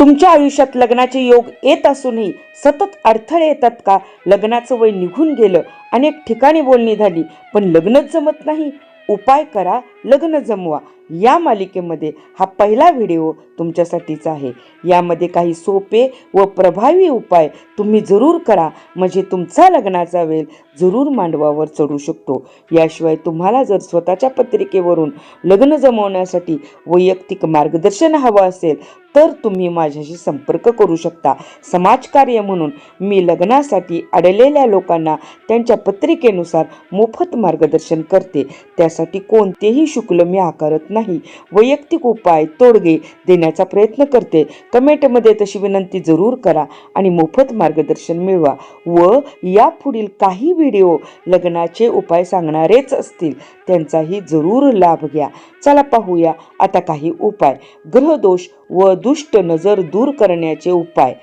तुमच्या आयुष्यात लग्नाचे योग येत असूनही सतत अडथळे येतात का? लग्नाचं वय निघून गेलं. अनेक ठिकाणी बोलणी झाली पण लग्नच जमत नाही. उपाय करा. लग्न जमवा. या मालिकेमध्ये हा पहिला व्हिडिओ तुमच्यासाठीचा आहे. यामध्ये काही सोपे व प्रभावी उपाय तुम्ही जरूर करा. म्हणजे तुमचा लग्नाचा वेळ जरूर मांडवावर चढू शकतो. याशिवाय तुम्हाला जर स्वतःच्या पत्रिकेवरून लग्न जमवण्यासाठी वैयक्तिक मार्गदर्शन हवं असेल तर तुम्ही माझ्याशी संपर्क करू शकता. समाजकार्य म्हणून मी लग्नासाठी अडलेल्या लोकांना त्यांच्या पत्रिकेनुसार मोफत मार्गदर्शन करते. त्यासाठी कोणतेही शुक्ल मी आकारत नाही. वैयक्तिक उपाय तोडगे देण्याचा प्रयत्न करते. कमेंटमध्ये तशी विनंती जरूर करा आणि मोफत मार्गदर्शन मिळवा व या पुढील काही व्हिडिओ लग्नाचे उपाय सांगणारेच असतील त्यांचाही जरूर लाभ घ्या. चला पाहूया आता काही उपाय. ग्रहदोष व दुष्ट नजर दूर करण्याचे उपाय.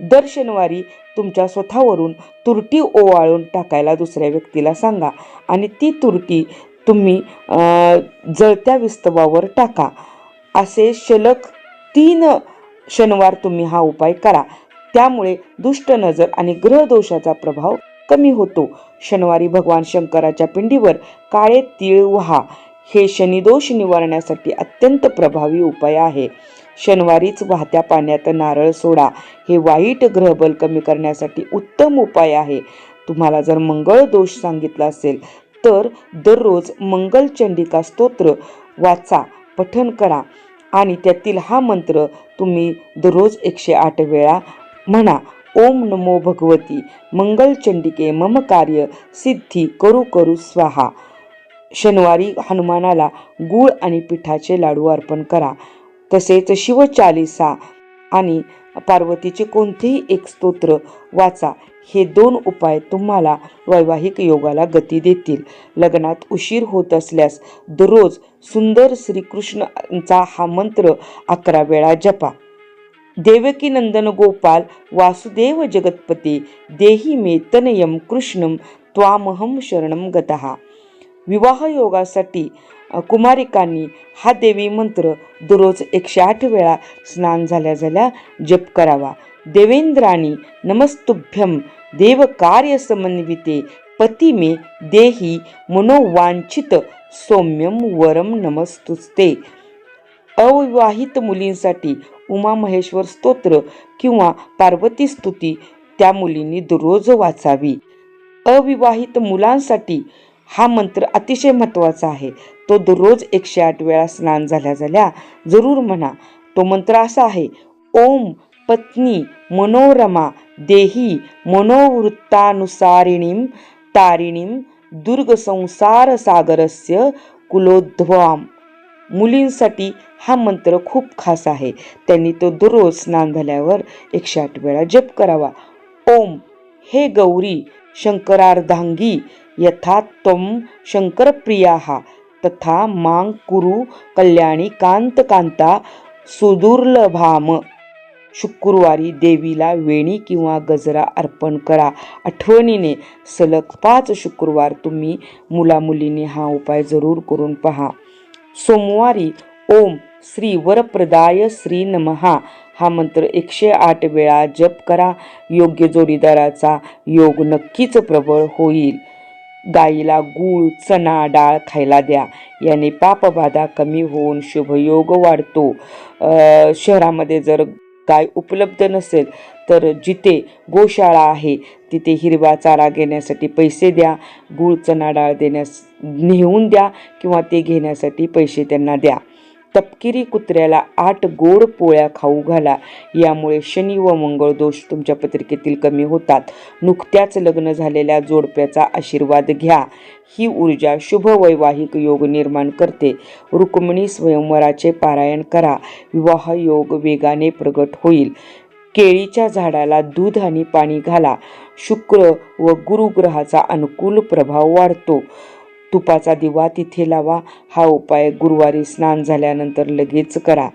दर शनिवारी तुमच्या स्वतःवरून तुरटी ओवाळून टाकायला दुसऱ्या व्यक्तीला सांगा आणि ती तुरटी तुम्ही जळत्या विस्तवावर टाका. असे शलक तीन शनिवार तुम्ही हा उपाय करा. त्यामुळे दुष्ट नजर आणि ग्रहदोषाचा प्रभाव कमी होतो. शनिवारी भगवान शंकराच्या पिंडीवर काळे तीळ व्हा. हे शनिदोष निवारण्यासाठी अत्यंत प्रभावी उपाय आहे. शनिवारीच वाहत्या पाण्यात नारळ सोडा. हे वाईट ग्रहबल कमी करण्यासाठी उत्तम उपाय आहे. तुम्हाला जर मंगळ दोष सांगितला असेल तर दररोज मंगलचंडिका स्तोत्र वाचा पठन करा आणि त्यातील हा मंत्र तुम्ही दररोज एकशे आठ वेळा म्हणा. ओम नमो भगवती. मंगलचंडिके मम कार्य सिद्धी करू करू स्वाहा. शनिवारी हनुमानाला गूळ आणि पिठाचे लाडू अर्पण करा. तसेच शिवचालिसा आणि पार्वतीचे कोणतेही एक स्तोत्र वाचा. हे दोन उपाय तुम्हाला वैवाहिक योगाला गती देतील. लग्नात उशीर होत असल्यास दररोज सुंदर श्रीकृष्णांचा हा मंत्र अकरा वेळा जपा. देवकी नंदन गोपाल वासुदेव जगतपती देही मे तनयम कृष्णम त्वामहम शरणम गतहा विवाह योगासाठी कुमारिकांनी हा देवी मंत्र दररोज एकशे आठ वेळा स्नान झाल्या झाल्या जप करावा. देवेंद्राणी नमस्तुभ्यम देव कार्य समन्विते पती मे देही मनोवांछित सौम्यम वरम नमस्तुस्ते। अविवाहित मुलींसाठी उमा महेश्वर स्तोत्र किंवा पार्वती स्तुती त्या मुलींनी दररोज वाचावी। अविवाहित मुलांसाठी हा मंत्र अतिशय महत्त्वाचा आहे। तो दररोज एकशे आठ वेळा स्नान झाल्या झाल्या जरूर म्हणा। तो मंत्र असा आहे ओम पत्नी मनोरमा देही मनोवृत्तानुसारिणीं तारिणीं दुर्गसंसारसागरस्य सागरस्य कुलोद्भवाम मुलींसाठी हा मंत्र खूप खास आहे. त्यांनी तो दररोज स्नान झाल्यावर एकशे आठ वेळा जप करावा. ओम हे गौरी शंकरार्धांगी यथा त्वं शंकरप्रियाः। तथा मां कुरु कल्याणी कांत कांता सुदुर्लभाम। शुक्रवारी देवीला वेणी किंवा गजरा अर्पण करा. आठवणीने सलग पाच शुक्रवार तुम्ही मुलामुलींनी हा उपाय जरूर करून पहा. सोमवारी ओम श्री वरप्रदाय श्री नमहा. हा मंत्र एकशे आठ वेळा जप करा. योग्य जोडीदाराचा योग नक्कीच प्रबळ होईल. गाईला गूळ चणा डाळ खायला द्या. याने पापबाधा कमी होऊन शुभयोग वाढतो. शहरामध्ये जर गाय उपलब्ध नसेल तर जिथे गोशाळा आहे तिथे हिरवा चारा घेण्यासाठी पैसे द्या गूळ चणा डाळ देण्यास नेऊन द्या किंवा ते घेण्यासाठी पैसे त्यांना द्या. तपकिरी कुत्र्याला आठ गोड पोळ्या खाऊ घाला. यामुळे शनी व मंगळ दोष तुमच्या पत्रिकेतील कमी होतात. नुकत्याच लग्न झालेल्या जोडप्याचा आशीर्वाद घ्या. ही ऊर्जा शुभ वैवाहिक योग निर्माण करते. रुक्मिणी स्वयंवराचे पारायण करा. विवाह योग वेगाने प्रगट होईल. केळीच्या झाडाला दूध आणि पाणी घाला. शुक्र व गुरुग्रहाचा अनुकूल प्रभाव वाढतो. तुपाचा दिवा तिथे लावा हा उपाय गुरुवारी स्नान झाल्यानंतर लगेच करा.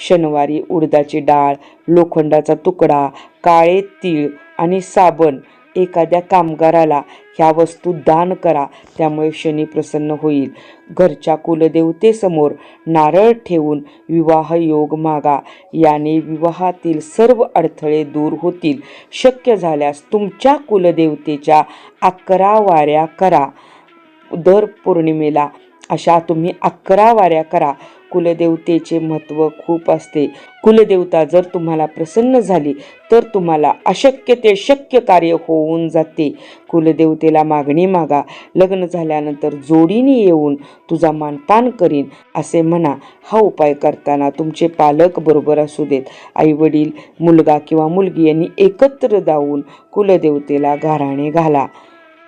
शनिवारी उडदाची डाळ लोखंडाचा तुकडा काळे तीळ आणि साबण एखाद्या कामगाराला ह्या वस्तू दान करा त्यामुळे शनी प्रसन्न होईल. घरच्या कुलदेवतेसमोर नारळ ठेवून विवाह योग मागा याने विवाहातील सर्व अडथळे दूर होतील. शक्य झाल्यास तुमच्या कुलदेवतेच्या अकरा वाऱ्या करा. दर पौर्णिमेला अशा तुम्ही अकरा वाऱ्या करा. कुलदेवतेचे महत्त्व खूप असते. कुलदेवता जर तुम्हाला प्रसन्न झाली तर तुम्हाला अशक्य ते शक्य कार्य होऊन जाते. कुलदेवतेला मागणी मागा. लग्न झाल्यानंतर जोडीने येऊन तुझा मानपान करीन असे म्हणा. हा उपाय करताना तुमचे पालक बरोबर असू देत. आई वडील मुलगा किंवा मुलगी यांनी एकत्र जाऊन कुलदेवतेला घाराणे घाला.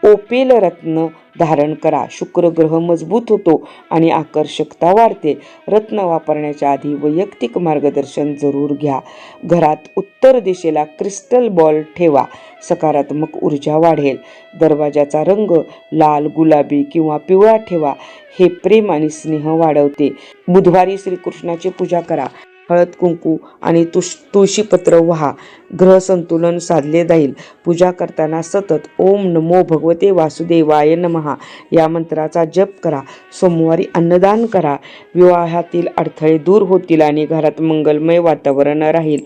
ओपेल रत्न धारण करा. शुक्र ग्रह मजबूत होतो आणि आकर्षकता वाढते. रत्न वापरण्याच्या आधी वैयक्तिक मार्गदर्शन जरूर घ्या. घरात उत्तर दिशेला क्रिस्टल बॉल ठेवा. सकारात्मक ऊर्जा वाढेल. दरवाजाचा रंग लाल गुलाबी किंवा पिवळा ठेवा. हे प्रेम आणि स्नेह वाढवते. बुधवारी श्रीकृष्णाची पूजा करा. हळद कुंकू आणि तुष तुळशीपत्र व्हा. ग्रह संतुलन साधले जाईल. पूजा करताना सतत ओम नमो भगवते वासुदेवाय नमहा. या मंत्राचा जप करा. सोमवारी अन्नदान करा. विवाहातील अडथळे दूर होतील आणि घरात मंगलमय वातावरण राहील.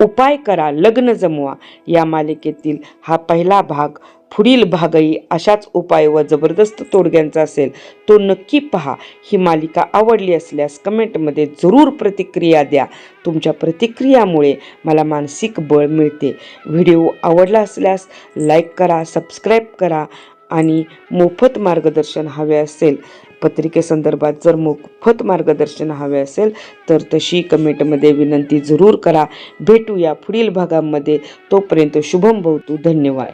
उपाय करा लग्न जमवा. या मालिकेतील हा पहिला भाग पुढील भागही अशाच उपाय व जबरदस्त तोडग्यांचा असेल तो नक्की पहा. ही मालिका आवडली असल्यास कमेंटमध्ये जरूर प्रतिक्रिया द्या. तुमच्या प्रतिक्रियामुळे मला मानसिक बळ मिळते. व्हिडिओ आवडला असल्यास लाईक करा सबस्क्राईब करा आणि मोफत मार्गदर्शन हवे असेल पत्रिकेसंदर्भात जर मोफत मार्गदर्शन हवे असेल तर तशी कमेंटमध्ये विनंती जरूर करा. भेटूया पुढील भागामध्ये. तोपर्यंत शुभम भवतू धन्यवाद.